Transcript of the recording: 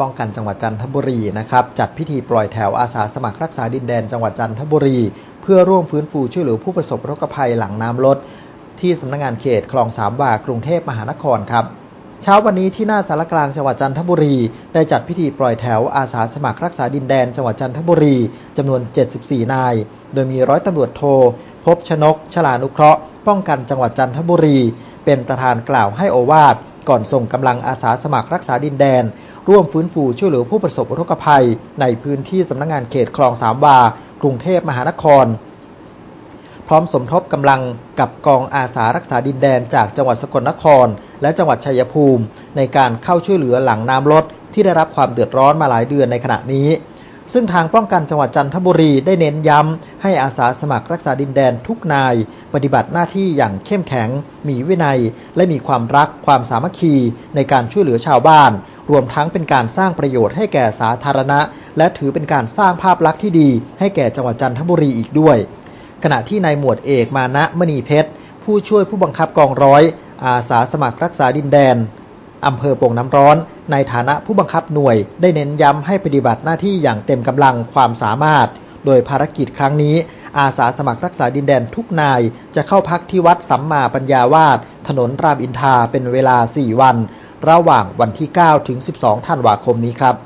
ป้องกันจังหวัดจันทบุรีนะครับจัดพิธีปล่อยแถวอาสาสมัครรักษาดินแดนจังหวัดจันทบุรี เพื่อร่วมฟื้นฟูช่วยเหลือผู้ประสบอุทกภัยหลังน้ำลด ที่สำนักงานเขตคลองสามวากรุงเทพมหานครครับเช้าวันนี้ที่หน้าสารกลางจังหวัดจันทบุรี ได้จัดพิธีปล่อยแถวอาสาสมัครรักษาดินแดนจังหวัดจันทบุรีจำนวน 74 นาย โดยมีร้อยตำรวจโท พบชนก ฉลานุเคราะห์ ป้องกันจังหวัดจันทบุรี เป็นประธานกล่าวให้โอวาท ก่อนส่งกำลังอาสาสมัครรักษาดินแดน ร่วมฟื้นฟูช่วยเหลือผู้ประสบอุทกภัย ในพื้นที่สำนักงานเขตคลองสามวา กรุงเทพมหานคร พร้อมสมทบกำลังกับกองอาสารักษาดินแดนจากจังหวัดสกลนคร และจังหวัดชัยภูมิ ในการเข้าช่วยเหลือหลังน้ำลดที่ได้รับความเดือดร้อนมาหลายเดือนในขณะนี้ ซึ่งทางป้องกันจังหวัดจันทบุรีได้เน้นย้ำ ให้อาสาสมัครรักษาดินแดนทุกนาย ปฏิบัติหน้าที่อย่างเข้มแข็ง มีวินัย และมีความรักความสามัคคีในการช่วยเหลือชาวบ้าน รวมทั้งเป็นการสร้างประโยชน์ให้แก่สาธารณะ และถือเป็นการสร้างภาพลักษณ์ที่ดี ให้แก่จังหวัดจันทบุรีอีกด้วย ขณะที่นายหมวดเอกมานะมณีเพชรผู้ช่วยผู้บังคับกองร้อย อาสาสมัครรักษาดินแดนอำเภอโป่งน้ำร้อน ในฐานะผู้บังคับหน่วย ได้เน้นย้ำให้ปฏิบัติหน้าที่อย่างเต็มกำลังความสามารถ โดยภารกิจครั้งนี้ อาสาสมัครรักษาดินแดนทุกนาย จะเข้าพักที่วัดสัมมาปัญญาวาสถนนรามอินทราเป็นเวลา 4 วัน ระหว่างวันที่ 9 ถึง 12 ธันวาคมนี้ครับ